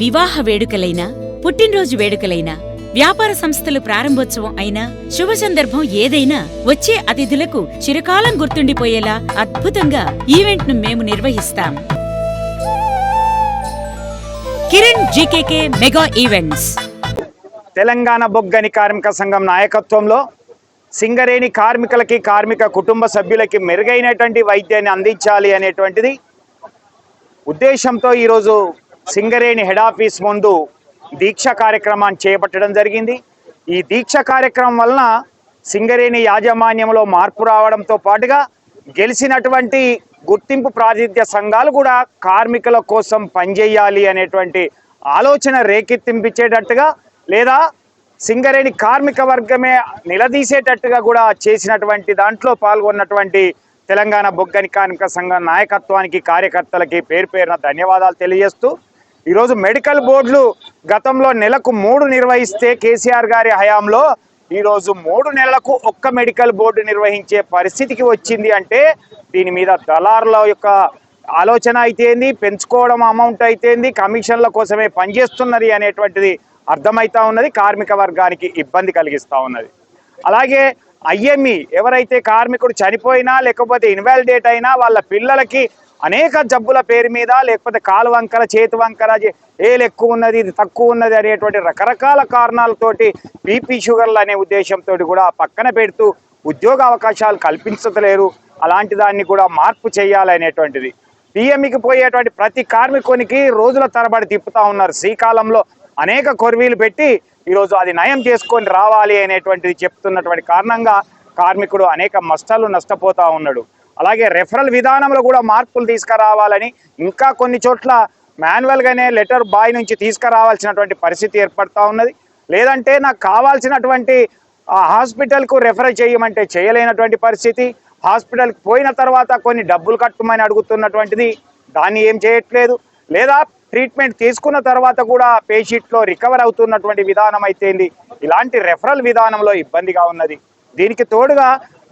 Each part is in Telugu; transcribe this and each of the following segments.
వివాహ వేడుకలైనా పుట్టినరోజు వేడుకలైనా వ్యాపార సంస్థలు ప్రారంభోత్సవం అయినా శుభ సందర్భం ఏదైనా వచ్చే అతిథులకు చిరకాలం గుర్తుండిపోయేలా అద్భుతంగా ఈవెంట్ను మేము నిర్వహిస్తాం. Kiran GKK mega events. Telangana బొగ్గని కార్మిక సంఘం నాయకత్వంలో సింగరేణి కార్మికులకి కార్మిక కుటుంబ సభ్యులకి మెరుగైనటువంటి వైద్యాన్ని అందించాలి అనేటువంటిది ఉద్దేశంతో ఈరోజు సింగరేణి హెడ్ ఆఫీస్ ముందు దీక్ష కార్యక్రమాన్ని చేపట్టడం జరిగింది. ఈ దీక్ష కార్యక్రమం వలన సింగరేణి యాజమాన్యంలో మార్పు రావడంతో పాటుగా గెలిచినటువంటి గుర్తింపు ప్రాతినిధ్య సంఘాలు కూడా కార్మికుల కోసం పనిచేయాలి అనేటువంటి ఆలోచన రేకెత్తింపించేటట్టుగా లేదా సింగరేణి కార్మిక వర్గమే నిలదీసేటట్టుగా కూడా చేసినటువంటి దాంట్లో పాల్గొన్నటువంటి తెలంగాణ బొగ్గని కార్మిక సంఘం నాయకత్వానికి కార్యకర్తలకి పేరు పేరున ధన్యవాదాలు తెలియజేస్తూ ఈరోజు మెడికల్ బోర్డులు గతంలో నెలకు మూడు నిర్వహిస్తే కేసీఆర్ గారి హయాంలో ఈరోజు మూడు నెలలకు ఒక్క మెడికల్ బోర్డు నిర్వహించే పరిస్థితికి వచ్చింది అంటే దీని మీద దళారుల యొక్క ఆలోచన అయితేంది పెంచుకోవడం అమౌంట్ అయితేంది కమిషన్ల కోసమే పనిచేస్తున్నది అనేటువంటిది అర్థమవుతా ఉన్నది. కార్మిక వర్గానికి ఇబ్బంది కలిగిస్తూ ఉన్నది. అలాగే ఐఎంఈ ఎవరైతే కార్మికుడు చనిపోయినా లేకపోతే ఇన్వాలిడేట్ అయినా వాళ్ళ పిల్లలకి అనేక జబ్బుల పేరు మీద లేకపోతే కాలు వంకర చేతి వంకర ఏలు ఎక్కువ ఉన్నది ఇది తక్కువ ఉన్నది అనేటువంటి రకరకాల కారణాలతోటి బీపీ షుగర్లు అనే ఉద్దేశంతో కూడా పక్కన పెడుతూ ఉద్యోగ అవకాశాలు కల్పించలేరు అలాంటి దాన్ని కూడా మార్పు చేయాలనేటువంటిది పిఎంఈకి పోయేటువంటి ప్రతి కార్మికునికి రోజుల తరబడి తిప్పుతా ఉన్నారు. శ్రీకాలంలో అనేక కొర్వీలు పెట్టి ఈరోజు అది నయం చేసుకొని రావాలి అనేటువంటిది చెప్తున్నటువంటి కారణంగా కార్మికుడు అనేక నష్టాలు నష్టపోతూ ఉన్నాడు. అలాగే రెఫరల్ విధానంలో కూడా మార్పులు తీసుకురావాలని ఇంకా కొన్ని చోట్ల మాన్యువల్గానే లెటర్ బాయ్ నుంచి తీసుకురావాల్సినటువంటి పరిస్థితి ఏర్పడతా ఉన్నది. లేదంటే నాకు కావాల్సినటువంటి హాస్పిటల్కు రెఫర్ చేయమంటే చేయలేనటువంటి పరిస్థితి. హాస్పిటల్కి పోయిన తర్వాత కొన్ని డబ్బులు కట్టమని అడుగుతున్నటువంటిది. దాన్ని ఏం చేయట్లేదు. లేదా ట్రీట్మెంట్ తీసుకున్న తర్వాత కూడా పేషెంట్లో రికవర్ అవుతున్నటువంటి విధానం అయితే ఇలాంటి రెఫరల్ విధానంలో ఇబ్బందిగా ఉన్నది. దీనికి తోడుగా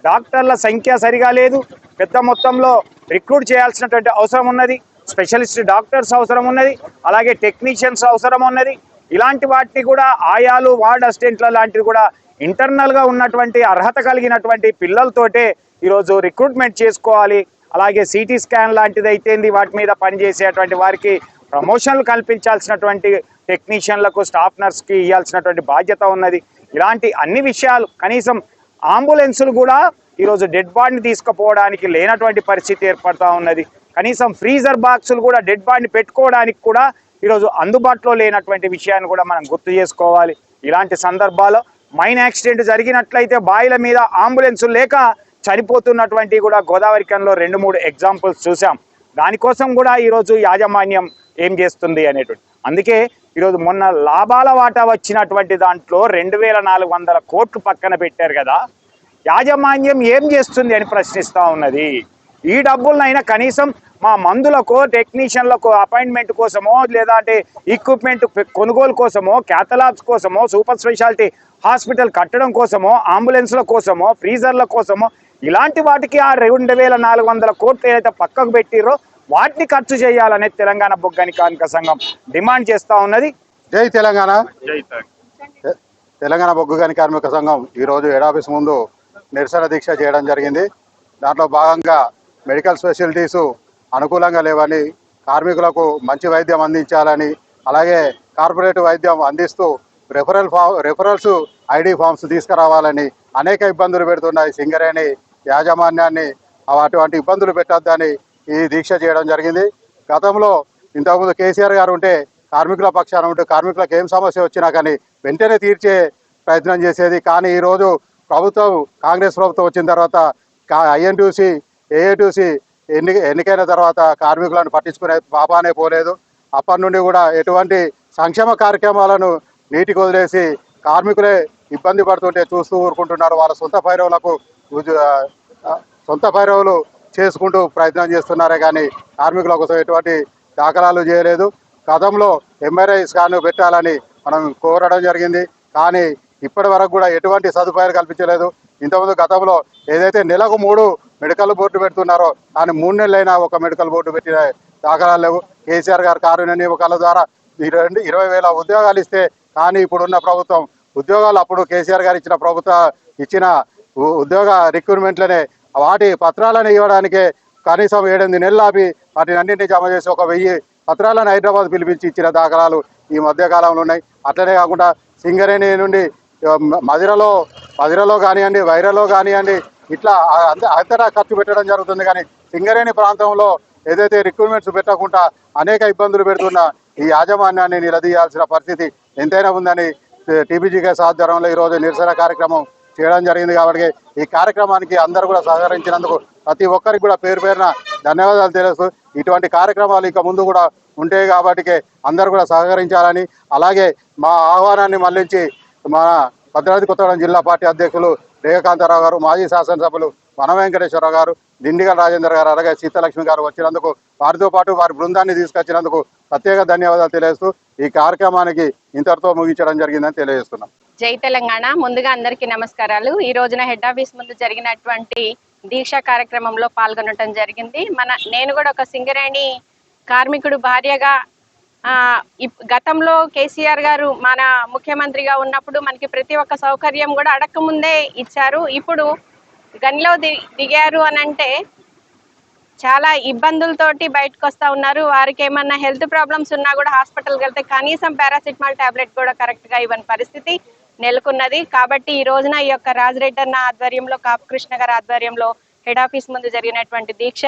డాక్టర్ల సంఖ్య సరిగా లేదు. పెద్ద మొత్తంలో రిక్రూట్ చేయాల్సినటువంటి అవసరం ఉన్నది. స్పెషలిస్ట్ డాక్టర్స్ అవసరం ఉన్నది. అలాగే టెక్నీషియన్స్ అవసరం ఉన్నది. ఇలాంటి వాటిని కూడా ఆయాలు వార్డ్ అసిస్టెంట్ల లాంటివి కూడా ఇంటర్నల్గా ఉన్నటువంటి అర్హత కలిగినటువంటి పిల్లలతోటే ఈరోజు రిక్రూట్మెంట్ చేసుకోవాలి. అలాగే సిటీ స్కాన్ లాంటిది అయితేంది వాటి మీద పనిచేసేటువంటి వారికి ప్రమోషన్లు కల్పించాల్సినటువంటి టెక్నీషియన్లకు స్టాఫ్ నర్స్కి ఇవ్వాల్సినటువంటి బాధ్యత ఉన్నది. ఇలాంటి అన్ని విషయాలు కనీసం అంబులెన్సులు కూడా ఈరోజు డెడ్ బాడీని తీసుకుపోవడానికి లేనటువంటి పరిస్థితి ఏర్పడతా ఉన్నది. కనీసం ఫ్రీజర్ బాక్సులు కూడా డెడ్ బాడీని పెట్టుకోవడానికి కూడా ఈరోజు అందుబాటులో లేనటువంటి విషయాన్ని కూడా మనం గుర్తు చేసుకోవాలి. ఇలాంటి సందర్భాల్లో మైన్ యాక్సిడెంట్ జరిగినట్లయితే బాయిల మీద అంబులెన్సులు లేక చనిపోతున్నటువంటి కూడా గోదావరి కన్లో రెండు మూడు ఎగ్జాంపుల్స్ చూసాం దానికోసం కూడా ఈరోజు యాజమాన్యం ఏం చేస్తుంది అనేటువంటి అందుకే ఈరోజు మొన్న లాభాల వాటా వచ్చినటువంటి దాంట్లో రెండు వేల నాలుగు వందల కోట్లు పక్కన పెట్టారు కదా. యాజమాన్యం ఏం చేస్తుంది అని ప్రశ్నిస్తూ ఉన్నది. ఈ డబ్బులనైనా కనీసం మా మందులకు టెక్నీషియన్లకు అపాయింట్మెంట్ కోసమో లేదా అంటే ఎక్విప్మెంట్ కొనుగోలు కోసమో క్యాథలాబ్స్ కోసమో సూపర్ స్పెషాలిటీ హాస్పిటల్ కట్టడం కోసమో అంబులెన్స్ల కోసమో ఫ్రీజర్ల కోసమో ఇలాంటి వాటికి ఆ రెండు వేల నాలుగు వందల కోట్లు ఏదైతే పక్కకు పెట్టిరో వాటిని ఖర్చు చేయాలనేది తెలంగాణ బొగ్గని కార్మిక సంఘం డిమాండ్ చేస్తా ఉన్నది. జై తెలంగాణ. తెలంగాణ. బొగ్గు గని కార్మిక సంఘం ఈరోజు హెడ్ ఆఫీస్ ముందు నిరసన దీక్ష చేయడం జరిగింది. దాంట్లో భాగంగా మెడికల్ ఫెసిలిటీస్ అనుకూలంగా లేవని కార్మికులకు మంచి వైద్యం అందించాలని అలాగే కార్పొరేట్ వైద్యం అందిస్తూ రెఫరల్ ఫా రెఫరల్స్ ఐడి ఫామ్స్ తీసుకురావాలని అనేక ఇబ్బందులు పెడుతున్నాయి. సింగరేణి యాజమాన్యాన్ని అటువంటి ఇబ్బందులు పెట్టొద్దని ఈ దీక్ష చేయడం జరిగింది. గతంలో ఇంతకుముందు కేసీఆర్ గారు ఉంటే కార్మికుల పక్షాన ఉంటే కార్మికులకు ఏం సమస్య వచ్చినా కానీ వెంటనే తీర్చే ప్రయత్నం చేసేది. కానీ ఈరోజు ప్రభుత్వం కాంగ్రెస్ ప్రభుత్వం వచ్చిన తర్వాత ఐఎన్టీసీ ఏఏటీసీ ఎన్ని ఎన్నికైన తర్వాత కార్మికులను పట్టించుకునే పాపానే పోలేదు. అప్పటి నుండి కూడా ఎటువంటి సంక్షేమ కార్యక్రమాలను నీటికి వదిలేసి కార్మికులే ఇబ్బంది పడుతుంటే చూస్తూ ఊరుకుంటున్నారు. వాళ్ళ సొంత పైరవులకు సొంత పైరవులు చేసుకుంటూ ప్రయత్నం చేస్తున్నారే కానీ కార్మికుల కోసం ఎటువంటి దాఖలాలు చేయలేదు. గతంలో ఎంఆర్ఐ స్కాన్ పెట్టాలని మనం కోరడం జరిగింది. కానీ ఇప్పటి వరకు కూడా ఎటువంటి సదుపాయాలు కల్పించలేదు. ఇంతకుముందు గతంలో ఏదైతే నెలకు మూడు మెడికల్ బోర్డు పెడుతున్నారో కానీ మూడు నెలలైనా ఒక మెడికల్ బోర్డు పెట్టిన దాఖలాలు లేవు. కేసీఆర్ గారు కారుణ్య నియమకాల ద్వారా రెండు ఇరవై వేల ఉద్యోగాలు ఇస్తే కానీ ఇప్పుడున్న ప్రభుత్వం ఉద్యోగాలు అప్పుడు కేసీఆర్ గారు ఇచ్చిన ప్రభుత్వ ఇచ్చిన ఉ- ఉద్యోగ రిక్రూట్మెంట్లనే వాటి పత్రాలను ఇవ్వడానికే కనీసం ఏడెనిమిది నెలలు ఆపి వాటిని అన్నింటినీ జమ చేసి ఒక వెయ్యి పత్రాలను హైదరాబాద్ పిలిపించి ఇచ్చిన దాఖలాలు ఈ మధ్యకాలంలో ఉన్నాయి అట్లనే కాకుండా సింగరేణి నుండి మదిరలో మదిరలో కానివ్వండి వైరలో కానివ్వండి ఇట్లా అంతటా ఖర్చు పెట్టడం జరుగుతుంది కానీ సింగరేణి ప్రాంతంలో ఏదైతే రిక్రూట్మెంట్స్ పెట్టకుండా అనేక ఇబ్బందులు పెడుతున్న ఈ యాజమాన్యాన్ని నిలదీయాల్సిన పరిస్థితి ఎంతైనా ఉందని టీబీజీకేఎస్ ఆధ్వర్యంలో ఈరోజు నిరసన కార్యక్రమం చేయడం జరిగింది కాబట్టి ఈ కార్యక్రమానికి అందరూ కూడా సహకరించినందుకు ప్రతి ఒక్కరికి కూడా పేరు పేరున ధన్యవాదాలు తెలుస్తూ ఇటువంటి కార్యక్రమాలు ఇక ముందు కూడా ఉంటాయి కాబట్టి అందరూ కూడా సహకరించాలని అలాగే మా ఆహ్వానాన్ని మళ్ళించి మన భద్రాద్రి కొత్తగూడెం జిల్లా పార్టీ అధ్యక్షులు రేఖకాంతారావు గారు మాజీ శాసనసభ్యులు వన వెంకటేశ్వరరావు గారు దిండిగల్ రాజేందర్ గారు అలాగే సీతాలక్ష్మి గారు వచ్చినందుకు వారితో పాటు వారి బృందాన్ని తీసుకొచ్చినందుకు ప్రత్యేక ధన్యవాదాలు తెలియజేస్తూ ఈ కార్యక్రమానికి ఇంతటితో ముగించడం జరిగిందని తెలియజేస్తున్నాం. జై తెలంగాణ. ముందుగా అందరికీ నమస్కారాలు. ఈ రోజున హెడ్ ఆఫీస్ ముందు జరిగినటువంటి దీక్ష కార్యక్రమంలో పాల్గొనటం జరిగింది. మన నేను కూడా ఒక సింగరేణి కార్మికుడు భార్యగా ఇప్- గతంలో కేసీఆర్ గారు మన ముఖ్యమంత్రిగా ఉన్నప్పుడు మనకి ప్రతి ఒక్క సౌకర్యం కూడా అడక్కముందే ఇచ్చారు. ఇప్పుడు గనిలో దిగారు అని అంటే చాలా ఇబ్బందులతోటి బయటకు వస్తూ ఉన్నారు. వారికి ఏమన్నా హెల్త్ ప్రాబ్లమ్స్ ఉన్నా కూడా హాస్పిటల్కి వెళ్తే కనీసం పారాసిటమాల్ ట్యాబ్లెట్ కూడా కరెక్ట్గా ఇవ్వని పరిస్థితి. నెలకొన్నది. కాబట్టి ఈ రోజున ఈ యొక్క రాజరెడ్డన్న ఆధ్వర్యంలో కాపు కృష్ణ గారి ఆధ్వర్యంలో హెడ్ ఆఫీస్ ముందు జరిగినటువంటి దీక్ష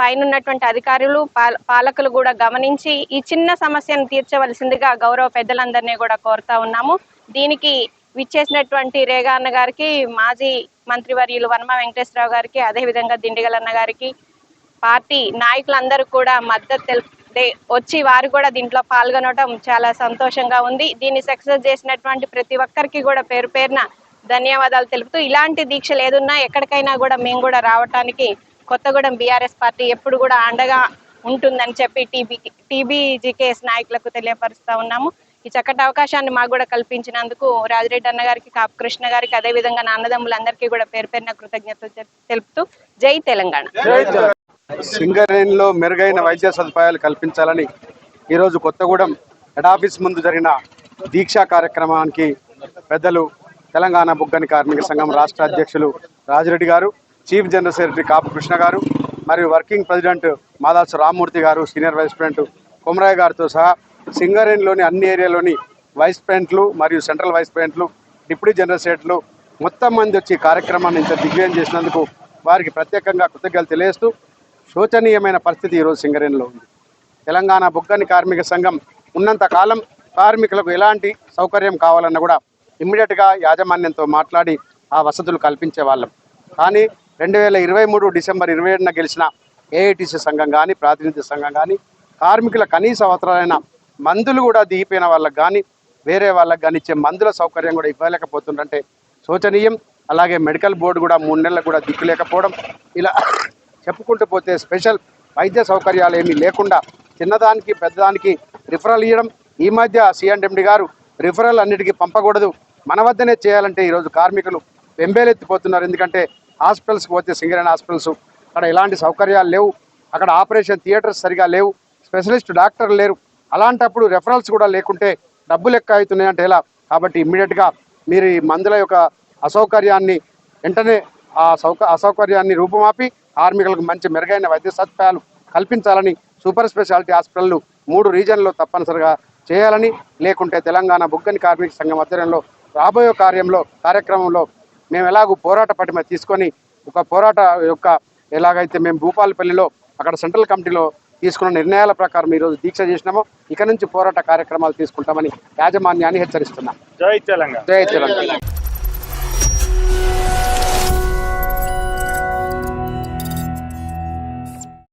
పైన ఉన్నటువంటి అధికారులు పాల- పాలకులు కూడా గమనించి ఈ చిన్న సమస్యను తీర్చవలసిందిగా గౌరవ పెద్దలందరినీ కూడా కోరుతా ఉన్నాము. దీనికి విచ్చేసినటువంటి రేగా అన్న గారికి మాజీ మంత్రివర్యులు వర్మ వెంకటేశ్వరరావు గారికి అదేవిధంగా దిండిగల్ అన్న గారికి పార్టీ నాయకులందరూ కూడా మద్దతు తెలుపు వచ్చి వారు కూడా దీంట్లో పాల్గొనడం చాలా సంతోషంగా ఉంది. దీన్ని సక్సెస్ చేసినటువంటి ప్రతి ఒక్కరికి కూడా పేరు పేరున ధన్యవాదాలు తెలుపుతూ ఇలాంటి దీక్షలు ఏదున్నా ఎక్కడికైనా కూడా మేము కూడా రావటానికి కొత్తగూడెం బీఆర్ఎస్ పార్టీ ఎప్పుడు కూడా అండగా ఉంటుందని చెప్పి టీబీ టీబీజీకేఎస్ నాయకులకు తెలియపరుస్తూ ఉన్నాము. ఈ చక్కటి అవకాశాన్ని మాకు కూడా కల్పించినందుకు రాజిరెడ్డి అన్న గారికి కాపు కృష్ణ గారికి అదేవిధంగా నా అన్నదమ్ములందరికీ కూడా పేరు పేరున కృతజ్ఞతలు తెలుపుతూ జై తెలంగాణ. సింగరేణిలో మెరుగైన వైద్య సదుపాయాలు కల్పించాలని ఈరోజు కొత్తగూడెం హెడ్ ఆఫీస్ ముందు జరిగిన దీక్షా కార్యక్రమానికి పెద్దలు తెలంగాణ బుగ్గని కార్మిక సంఘం రాష్ట్ర అధ్యక్షులు రాజిరెడ్డి గారు chief general secretary Kapu Krishna గారు మరియు వర్కింగ్ ప్రెసిడెంట్ మాదాసు రామ్మూర్తి గారు సీనియర్ వైస్ ప్రెసిడెంట్ కుమరాయ్ గారితో సహా సింగరేణిలోని అన్ని ఏరియాలోని వైస్ ప్రెసిడెంట్లు మరియు సెంట్రల్ వైస్ ప్రెసిడెంట్లు డిప్యూటీ జనరల్ సెక్రటరీలు మొత్తం మంది వచ్చి కార్యక్రమాన్ని దిగ్విజయం చేసినందుకు వారికి ప్రత్యేకంగా కృతజ్ఞతలు తెలియజేస్తూ శోచనీయమైన పరిస్థితి ఈరోజు సింగరేణిలో ఉంది. తెలంగాణ బొగ్గని కార్మిక సంఘం ఉన్నంత కాలం కార్మికులకు ఎలాంటి సౌకర్యం కావాలన్నా కూడా ఇమ్మీడియట్గా యాజమాన్యంతో మాట్లాడి ఆ వసతులు కల్పించే వాళ్ళం. కానీ రెండు వేల ఇరవై మూడు డిసెంబర్ ఇరవై ఏడున గెలిచిన ఏఐటీసీ సంఘం కానీ ప్రాతినిధ్య సంఘం కానీ కార్మికుల కనీస అవసరమైన మందులు కూడా దిగిపోయిన వాళ్ళకి కానీ వేరే వాళ్ళకి కానీ ఇచ్చే మందుల సౌకర్యం కూడా ఇవ్వలేకపోతుందంటే శోచనీయం అలాగే మెడికల్ బోర్డు కూడా మూడు నెలలకు కూడా దిక్కులేకపోవడం ఇలా చెప్పుకుంటూ పోతే స్పెషల్ వైద్య సౌకర్యాలు ఏమీ లేకుండా చిన్నదానికి పెద్దదానికి రిఫరల్ ఇవ్వడం ఈ మధ్య సిఎండెండి గారు రిఫరల్ అన్నిటికీ పంపకూడదు. మన వద్దనే చేయాలంటే ఈరోజు కార్మికులు వెంబేలెత్తిపోతున్నారు. ఎందుకంటే హాస్పిటల్స్కి పోతే సింగరేణి హాస్పిటల్స్ అక్కడ ఎలాంటి సౌకర్యాలు లేవు. అక్కడ ఆపరేషన్ థియేటర్స్ సరిగా లేవు. స్పెషలిస్ట్ డాక్టర్లు లేరు. అలాంటప్పుడు రెఫరల్స్ కూడా లేకుంటే డబ్బులు ఎక్కువ అవుతున్నాయి అంటే ఎలా కాబట్టి ఇమ్మీడియట్గా మీరు ఈ మందుల యొక్క అసౌకర్యాన్ని వెంటనే ఆ సౌక అసౌకర్యాన్ని రూపుమాపి కార్మికులకు మంచి మెరుగైన వైద్య సదుపాయాలు కల్పించాలని సూపర్ స్పెషాలిటీ హాస్పిటల్ మూడు రీజన్లో తప్పనిసరిగా చేయాలని లేకుంటే తెలంగాణ బుగ్గని కార్మిక సంఘం ఆధ్వర్యంలో రాబోయే కార్యంలో కార్యక్రమంలో మేము ఎలాగూ పోరాట పటిమ తీసుకొని ఒక పోరాట యొక్క ఎలాగైతే మేము భూపాలపల్లిలో అక్కడ సెంట్రల్ కమిటీలో తీసుకున్న నిర్ణయాల ప్రకారం ఈరోజు దీక్ష చేసినామో ఇక నుంచి పోరాట కార్యక్రమాలు తీసుకుంటామని యాజమాన్యాన్ని హెచ్చరిస్తున్నాం. జై తెలంగాణ. జై తెలంగాణ.